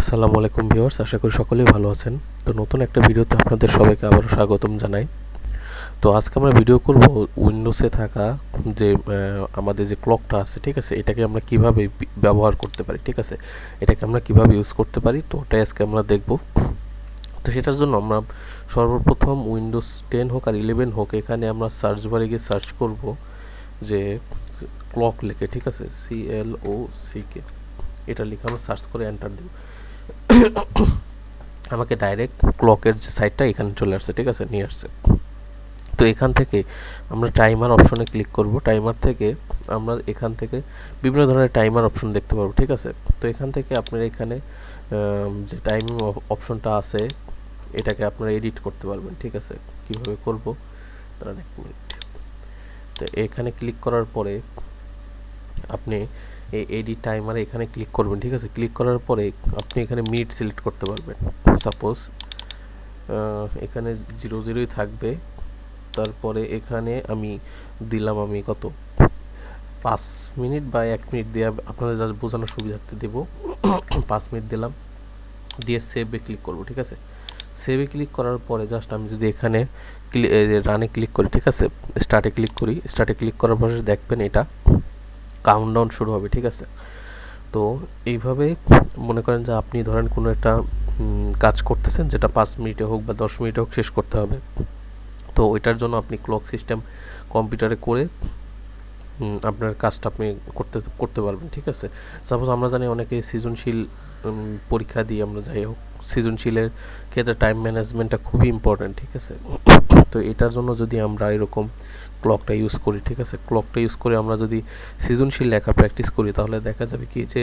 আসসালামু আলাইকুম ভিউয়ার্স, আশা করি সকলেই ভালো আছেন। তো নতুন একটা ভিডিওতে আপনাদের সবাইকে আবারও স্বাগতম জানাই। তো আজকে আমরা ভিডিও করব উইন্ডোজে থাকা যে আমাদের যে ক্লকটা আছে, ঠিক আছে? এটাকে আমরা কীভাবে ব্যবহার করতে পারি, ঠিক আছে? এটাকে আমরা কীভাবে ইউজ করতে পারি? তো ওটাই আজকে আমরা দেখব। তো সেটার জন্য আমরা সর্বপ্রথম উইন্ডোজ টেন হোক আর ইলেভেন হোক, এখানে আমরা সার্চ বারে গিয়ে সার্চ করব যে ক্লক লিখে, ঠিক আছে? সি এল ও সি কে এটা লিখে আমরা সার্চ করে এন্টার দেব। আমাকে ডাইরেক্ট ক্লকের যে সাইডটা এখানে চলে আসছে, ঠিক আছে? নিয়ে আসছে। তো এখান থেকে আমরা টাইমার অপশনে ক্লিক করব। টাইমার থেকে আমরা এখান থেকে বিভিন্ন ধরনের টাইমার অপশন দেখতে পারব ঠিক আছে? তো এখান থেকে আপনার এখানে যে টাইমিং অপশনটা আছে, এটাকে আপনারা এডিট করতে পারবেন, ঠিক আছে? কীভাবে করব? দাঁড়ান এক মিনিট তো এখানে ক্লিক করার পরে আপনি এই এডিট টাইমারে এখানে ক্লিক করবেন, ঠিক আছে? ক্লিক করার পরে আপনি এখানে মিনিট সিলেক্ট করতে পারবেন। সাপোজ এখানে জিরো জিরোই থাকবে। তারপরে এখানে আমি দিলাম আমি কত? পাঁচ মিনিট বা এক মিনিট দিয়ে আপনাদের যা বোঝানোর সুবিধার্থে দেব। পাঁচ মিনিট দিলাম। দিয়ে সেভে ক্লিক করব, ঠিক আছে? সেভে ক্লিক করার পরে জাস্ট আমি যদি এখানে রানে ক্লিক করি, ঠিক আছে? স্টার্টে ক্লিক করি। স্টার্টে ক্লিক করার পরে দেখবেন এটা কাউন্টডাউন শুরু হবে, ঠিক আছে? তো এইভাবে মনে করেন যে আপনি ধরেন কোনো একটা কাজ করতেছেন যেটা পাঁচ মিনিটে হোক বা দশ মিনিটে হোক শেষ করতে হবে। তো ওইটার জন্য আপনি ক্লক সিস্টেম কম্পিউটারে করে আপনার কাজটা আপনি করতে করতে পারবেন, ঠিক আছে? সাপোজ আমরা জানি অনেকে সৃজনশীল পরীক্ষা দিয়ে আমরা যাই হোক, সৃজনশীলের ক্ষেত্রে টাইম ম্যানেজমেন্টটা খুবই ইম্পর্ট্যান্ট ঠিক আছে? তো এটার জন্য যদি আমরা এরকম ক্লকটা ইউজ করি, ঠিক আছে? ক্লকটা ইউজ করে আমরা যদি সৃজনশীল লেখা প্র্যাকটিস করি, তাহলে দেখা যাবে কি যে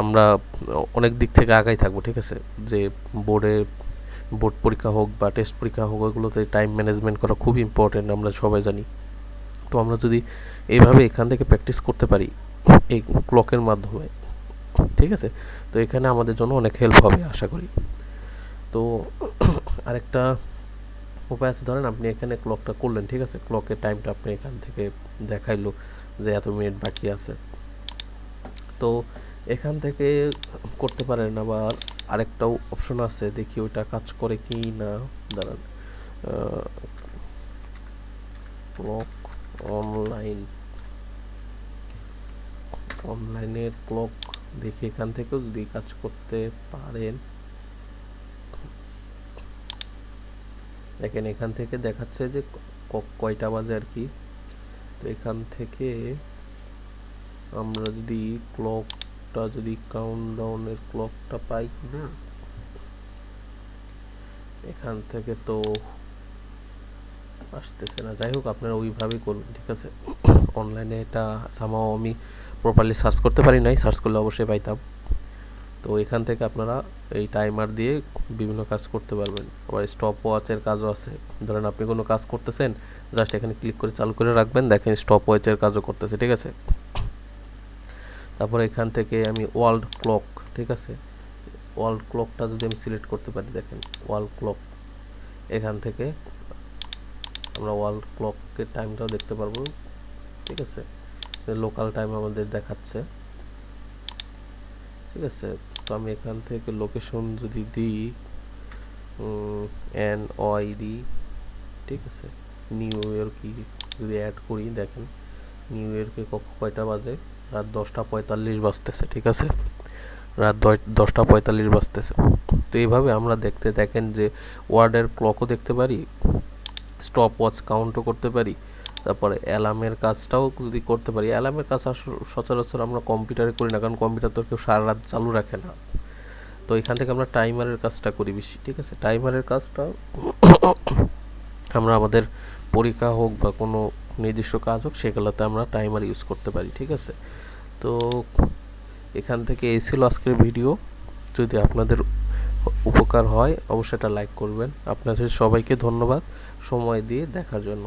আমরা অনেক দিক থেকে আগাই থাকব, ঠিক আছে? যে বোর্ডে, বোর্ড পরীক্ষা হোক বা টেস্ট পরীক্ষা হোক, ওগুলোতে টাইম ম্যানেজমেন্ট করা খুব ইম্পর্টেন্ট আমরা সবাই জানি। তো আমরা যদি এইভাবে এখান থেকে প্র্যাকটিস করতে পারি এই ক্লকের মাধ্যমে, ঠিক আছে? তো এখানে আমাদের জন্য অনেক হেল্প হবে, আশা করি। তো আরেকটা উপায় আছে, ধরেন আপনি এখানে ক্লকটা করলেন, ঠিক আছে? ক্লকের টাইমটা আপনি এখান থেকে দেখাইলো যে এত মিনিট বাকি আছে। তো এখান থেকে করতে পারেন, আবার আরেকটাও অপশন আছে, দেখি ওইটা কাজ করে কি না। দাঁড়ান ক্লক অনলাইন অনলাইনের ক্লক দেখি এখান থেকেও যদি কাজ করতে পারেন। দেখেন এখান থেকে দেখাচ্ছে যে কয়টা বাজে আর কি। তো এখান থেকে আমরা যদি ক্লকটা যদি কাউন্টডাউনের ক্লকটা পাই না এখান থেকে তো আসতেছে না। যাই হোক, আপনারা ওইভাবেই করবেন, ঠিক আছে? অনলাইনে এটা সামাও আমি প্রপারলি সার্চ করতে পারি নাই সার্চ করলে অবশ্যই পাইতাম। তো এখান থেকে আপনারা এই টাইমার দিয়ে বিভিন্ন কাজ করতে পারবেন। আবার স্টপ ওয়াচের কাজও আছে। ধরেন আপনি কোনো কাজ করতেছেন জাস্ট এখানে ক্লিক করে চালু করে রাখবেন, দেখেন স্টপ ওয়াচের কাজও করতেছে, ঠিক আছে? তারপর এখান থেকে আমি ওয়ার্ল্ড ক্লক ঠিক আছে? ওয়ার্ল্ড ক্লকটা যদি আমি সিলেক্ট করতে পারি, দেখেন ওয়ার্ল্ড ক্লক এখান থেকে আমরা ওয়ার্ল্ড ক্লকের টাইমটাও দেখতে পারব, ঠিক আছে? লোকাল টাইম আমাদের দেখাচ্ছে। ঠিক আছে, তো আমি এখান থেকে লোকেশন যদি দিই এন ওয়াই দিই ঠিক আছে নিউ ইয়র্কই যদি অ্যাড করি, দেখেন নিউ ইয়র্কে কয়টা বাজে? রাত দশটা পঁয়তাল্লিশ বাজতেছে, ঠিক আছে? রাত দশটা পঁয়তাল্লিশ বাজতেছে। তো এইভাবে আমরা দেখতে, দেখেন যে ওয়ার্ডের ক্লকও দেখতে পারি স্টপ ওয়াচ কাউন্টও করতে পারি তারপরে অ্যালার্মের কাজটাও যদি করতে পারি, অ্যালার্মের কাজ সচরাচর আমরা কম্পিউটারে করি না, কারণ কম্পিউটার তো কেউ সারা রাত চালু রাখে না। তো এখান থেকে আমরা টাইমারের কাজটা করি বেশি, ঠিক আছে? টাইমারের কাজটা আমরা আমাদের পরীক্ষা হোক বা কোনো নির্দিষ্ট কাজ হোক, সেগুলোতে আমরা টাইমার ইউজ করতে পারি, ঠিক আছে? তো এখান থেকে এই ছিল আজকের ভিডিও। যদি আপনাদের উপকার হয়, অবশ্যই এটা লাইক করবেন। আপনাদের সবাইকে ধন্যবাদ সময় দিয়ে দেখার জন্য।